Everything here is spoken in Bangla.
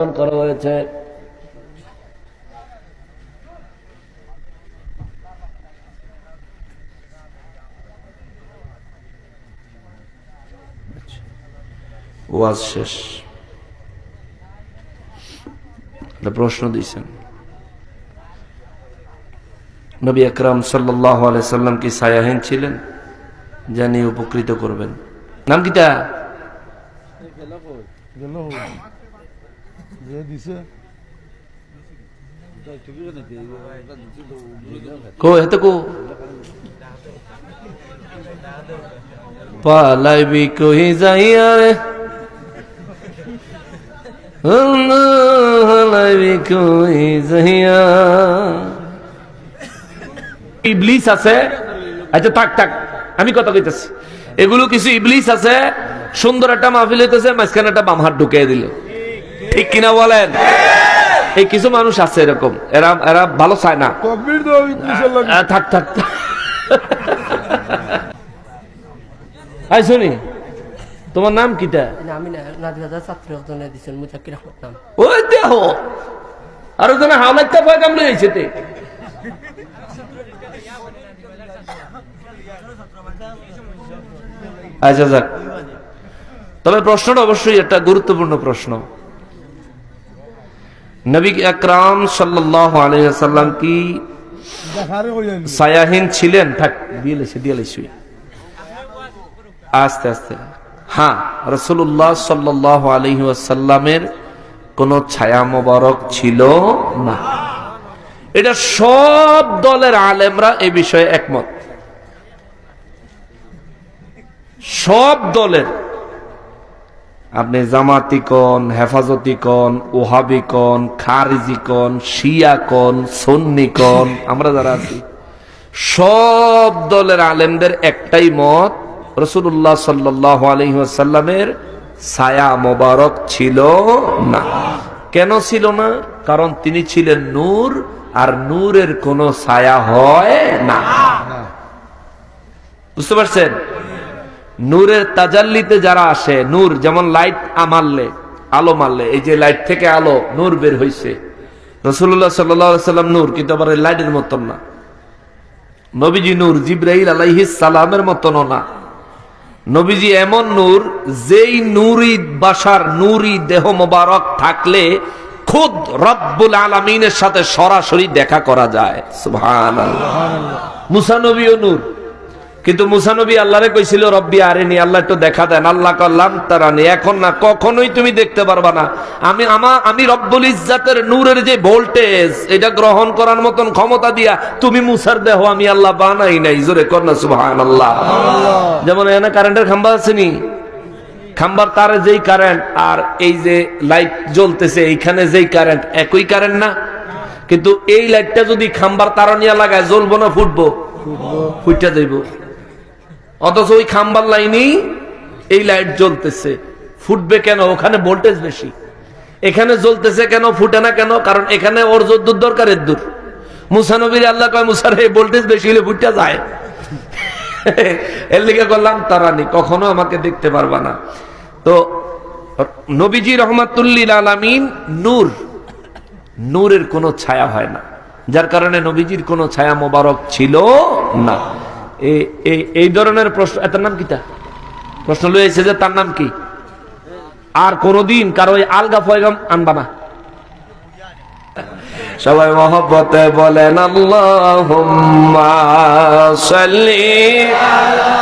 করা হয়েছে। ওয়াজ শেষ। প্রশ্ন দিয়েছেন। নবী আকরাম সাল্লাহ সাল্লাম কি সায়াহীন ছিলেন? জানি উপকৃত করবেন। নাম কিটা? গেল যে দিছে। আছে। আচ্ছা থাক থাক। আমি কথা কইতেছি। এগুলো কিছু ইবলিস আছে। সুন্দর একটা মাহফিল হইতেছে, মাঝখানে একটা বাম হাত ঢুকিয়ে দিল। ঠিক কিনা বলেন? এই কিছু মানুষ আছে এরকম। এরা এরা ভালো চায় না। থাক থাক। আই শুনি তোমার নাম কিটা? না, আমি ছাত্র একজনে আহমদ নাম। ওই দেহ আর ওখানে হাওলাইতে কামড়ে তে। আচ্ছা যাক। তবে প্রশ্নটা অবশ্যই একটা গুরুত্বপূর্ণ প্রশ্ন। নবী আকরাম সাল্লাল্লাহু আলাইহি সাল্লাম কি ছায়াহীন ছিলেন? থাক, দিয়ে দিয়ে আস্তে আস্তে। হ্যাঁ রসুল্লাহ সাল্লাহ আলহি আসাল্লামের কোন ছায়া মোবারক ছিল না। এটা সব দলের আলেমরা এ বিষয়ে একমত। সব দলের আপনি জামাতি কন হেফাজতি কন ওহাবি কন সন্নি কন আমরা যারা আছি, সব দলের আলেমদের একটাই মত রসুল্লাহ সাল্লাহ আলহিহাসাল্লামের ছায়া মোবারক ছিল না। কেন ছিল না? কারণ তিনি ছিলেন নূর, আর নূরের কোনো ছায়া হয় না। বুঝতে পারছেন? নূরের তাজাল্লিতে যারা আসে, নূর যেমন লাইট মারলে আলো মারলে, এই যে লাইট থেকে আলো, নূর বের হইছে। রসুল্লাহ সাল্লাম নূর, কিন্তু আবার লাইটের মতন না। নবীজি নূর জিব্রাহিল আলাইহিস সালামের মতন না। নবীজি এমন নূর, যেই নুরি বাসার নুরি দেহ মোবারক থাকলে খুদ রব্বুল আলমিনের সাথে সরাসরি দেখা করা যায়। সুবহান মুসানবীও নূর। কিন্তু মুসানবী আল্লাহরে কইছিল রব্বি আরেনি আল্লাহ একটু দেখা দেন। আল্লাহ করলাম তারানি এখন না কখনোই তুমি দেখতে পারবা না। আমি আমা আমি রব্বুল ইজ্জাতের নূরের যে ভোল্টেজ এটা গ্রহণ করার মতন ক্ষমতা দিয়া তুমি মুসার দেহ আমি আল্লাহ বানাই নাই। জোরে কর না সুবহান আল্লাহ যেমন এখানে কারেন্টের খাম্বা আছে নি? খাম্বার তারে যেই কারেন্ট আর এই যে লাইট জ্বলতেছে এইখানে যেই কারেন্ট একই কারেন্ট না? কিন্তু এই লাইটটা যদি খাম্বার তারনিয়া লাগায় জ্বলবো না ফুটবো? ফুটটা যাইব। অথচ ওই খাম্বার লাইনেই এই লাইট জ্বলতেছে। ফুটবে কেন? ওখানে ভোল্টেজ বেশি। এখানে জ্বলতেছে কেন? ফুটে না কেন? কারণ এখানে ওর যদ্দুর দরকার এর দূর মুসানবীর আল্লাহ কয় মুসার এই ভোল্টেজ বেশি হলে ফুটটা যায়। এর লিগে করলাম তারানি কখনো আমাকে দেখতে পারবা না। তো নবীজি রহমাতুল্লিল আলামিন নূর, নূরের কোনো ছায়া হয় না। যার কারণে নবীজির কোনো ছায়া মোবারক ছিল না। এই ধরনের প্রশ্ন এটার নাম কিটা প্রশ্ন লয়েছে যে তার নাম কি? আর কোনদিন কারও আলগা ফয়গাম আনবা না। সবাই মহব্বতে বলেন, আল্লাহুম্মা সাল্লি আলা